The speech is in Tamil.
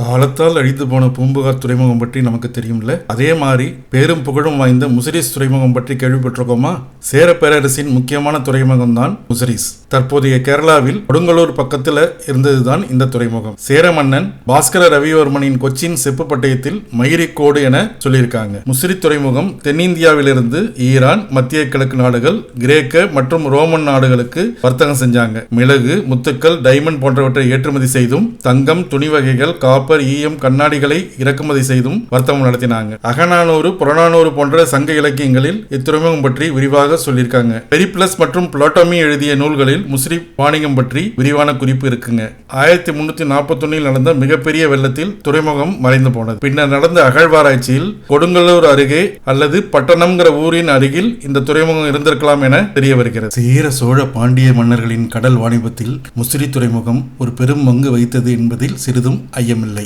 காலத்தால் அழிந்து போன பூம்புகார் துறைமுகம் பற்றி நமக்கு தெரியும்ல? அதே மாதிரி பேரும் புகழும் வாய்ந்த முசிறிஸ் துறைமுகம் பற்றி கேள்விப்பட்டிருக்கோமா? சேர பேரரசின் முக்கியமான துறைமுகம் தான் முசிறிஸ். தற்போதைய கேரளாவில் கொடுங்கலூர் பக்கத்துல இருந்ததுதான் இந்த துறைமுகம். சேர மன்னன் பாஸ்கர ரவிவர்மனின் கொச்சின் செப்பு பட்டயத்தில் மயிரிக்கோடு என சொல்லியிருக்காங்க. முசிறி துறைமுகம் தென்னிந்தியாவிலிருந்து ஈரான் மத்திய கிழக்கு நாடுகள் கிரேக்க மற்றும் ரோமன் நாடுகளுக்கு வர்த்தகம் செஞ்சாங்க. மிளகு முத்துக்கள் டைமண்ட் போன்றவற்றை ஏற்றுமதி செய்தும் தங்கம் துணி வகைகள் காப்பர் ஈயம் கண்ணாடிகளை இறக்குமதி செய்தும் வர்த்தகம் நடத்தினாங்க. அகநானூறு புறநானூறு போன்ற சங்க இலக்கியங்களில் இத்துறைமுகம் பற்றி விரிவாக சொல்லியிருக்காங்க. பெரிப்ளஸ் மற்றும் புளோட்டமி எழுதிய நூல்களில் முஸ்லி வாணிகம் பற்றி விரிவான குறிப்பு இருக்குங்க. ஆயிரத்தி முன்னூத்தி நாற்பத்தொன்னில் நடந்த மிகப்பெரிய வெள்ளத்தில் துறைமுகம் மறைந்து போனது. பின்னர் நடந்த அகழ்வாராய்ச்சியில் கொடுங்கல்லூர் அருகே அல்லது பட்டணம்ங்கிற ஊரின் அருகில் இந்த துறைமுகம் இருந்திருக்கலாம் என தெரிய வருகிறது. சேர சோழ பாண்டிய மன்னர்களின் கடல் வாணிபத்தில் முசிறி துறைமுகம் ஒரு பெரும் பங்கு வகித்தது என்பதில் சிறிதும் ஐயமில்லை.